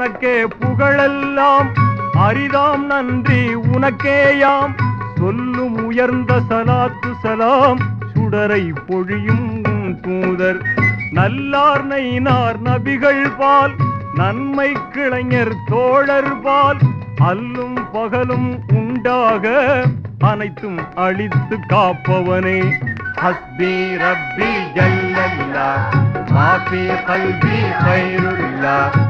உனக்கே புகழெல்லாம். அரிதாம் நன்றி உனக்கேயாம். சொல்லும் உயர்ந்த சலாத்து சலாம். சுடரை பொழியும் தூதர். நல்லார் நைனார் நபிகள் பால். நன்மை கிளைஞர் தோழர் பால். அல்லும் பகலும் உண்டாக அனைத்தும் அழித்து காப்பவனே. ஹஸ்பி ரப்பி ஜல்லல்லா. மாபி கல்வி கைருல்லா.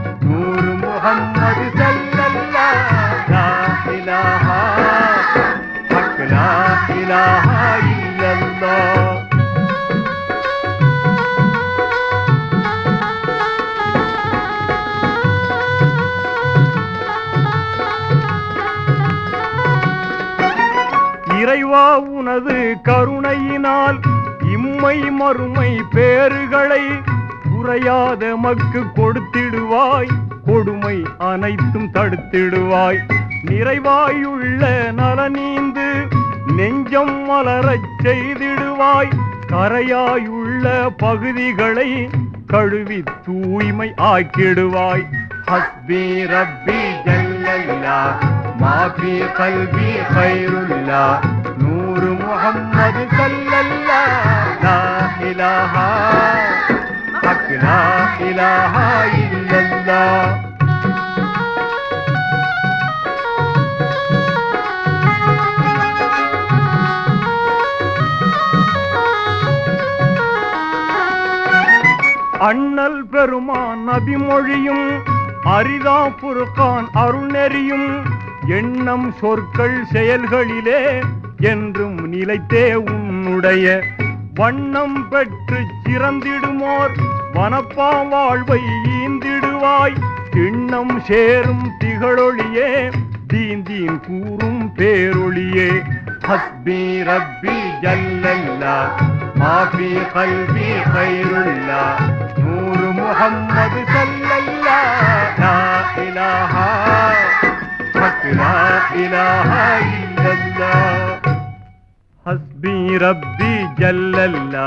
நூறு முஹம்மது ஸல்லல்லா லா இலாஹா ஹக் லா இலாஹா இல்லல்லாஹ் இறைவா உனது கருணையினால் இம்மை மறுமை பேறுகளை குறையாத மக்கு கொடுத்திடுவாய். கொடுமை அனைத்தும் தடுத்திடுவாய். நிறைவாயுள்ள நலநீந்து நெஞ்சம் மலரச் செய்திடுவாய். கரையாயுள்ள பகுதிகளை கழுவி தூய்மை ஆக்கிடுவாய். ஹஸ்பி ரப்பி ஜல்லல்லா மாபி கல்வி பைருல்லா நூறு முகம்மது சல்லல்லா இலாஹா இலாஹா இல்லல்லா இல்லல்லாஹ் அண்ணல் பெருமான் நபிமொழியும் அரிதா புருக்கான் அருள்நெறியும் எண்ணம் சொற்கள் செயல்களிலே என்றும் நிலைத்தே உன்னுடைய வண்ணம் பெற்று சிறந்திடுமோர். வனப்பா வாழ்வை திருவாய் திண்ணம் சேரும் திகழொளியே தீந்தீன் கூறும் பேரொளியே ஹஸ்பி ரப்பி ஜல்லல்லா மாபி கல்வி கைருல்லா நூறு முகம்மது சல்லல்லா லா இலாஹா லா இலாஹா ஹஸ்பி ரப்பி ஜல்லல்லா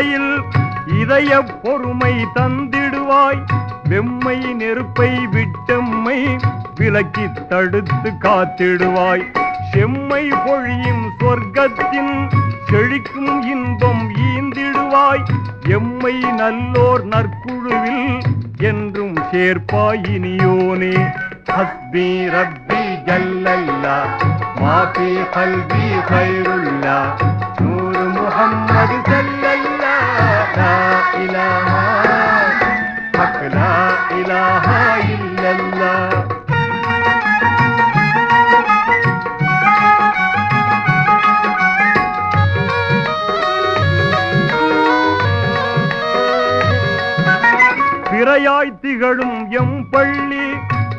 வேளையில் இதய பொறுமை தந்திடுவாய். வெம்மை நெருப்பை விட்டம்மை விலக்கி தடுத்து காத்திடுவாய். செம்மை பொழியும் சொர்க்கத்தின் செழிக்கும் இன்பம் ஈந்திடுவாய். எம்மை நல்லோர் நற்குழுவில் என்றும் சேர்ப்பாய் இனியோனே. ஹஸ்பி ரப்பி ஜல்லல்லா மாபி கல்வி ஹைருல்லா திகழும் எம் பள்ளி.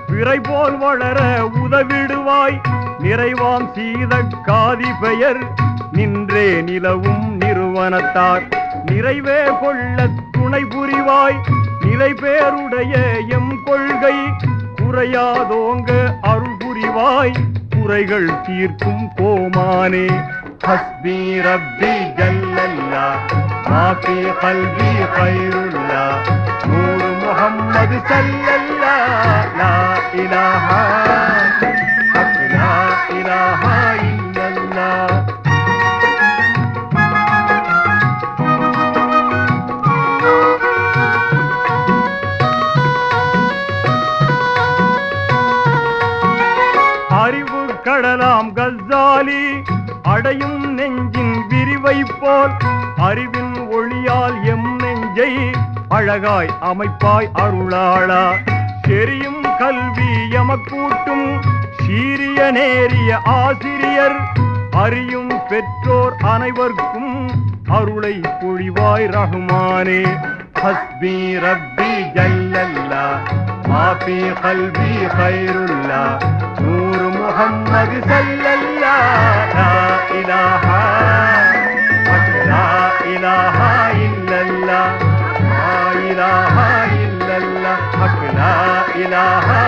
பிறை போல் வளர உதவிடுவாய். நிறைவாம் சீத காதி பெயர். நின்றே நிலவும் நிறுவனத்தார். நிறைவே கொள்ள துணை புரிவாய். நிலை பேருடைய எம் கொள்கை. குறையாதோங்க அருள் புரிவாய். குறைகள் தீர்க்கும் கோமானே. ஹஸ்பி ரப்பி ஜல்லல்லா. மாபி கல்வி கைருள் முகம்மது சல்லல்லா. லா இலாஹா. லா இலாஹா இல்லல்லா. அறிவு கடலாம் கசாலி அடையும் நெஞ்சின் விரிவை போல் அறிவின் ஒளியால் எம் நெஞ்சை அழகாய் அமைப்பாய் அருளாளா. தெரியும் கல்வி எமக்கூட்டும் சீரிய நேரிய ஆசிரியர். அறியும் பெற்றோர் அனைவருக்கும் அருளை பொழிவாய் ரகுமானே. ஹஸ்பி ரப்பி ஜல்லல்லா மாபி கல்வி ஹைருல்லா நூறு முகம்மது செல்ல. ilaha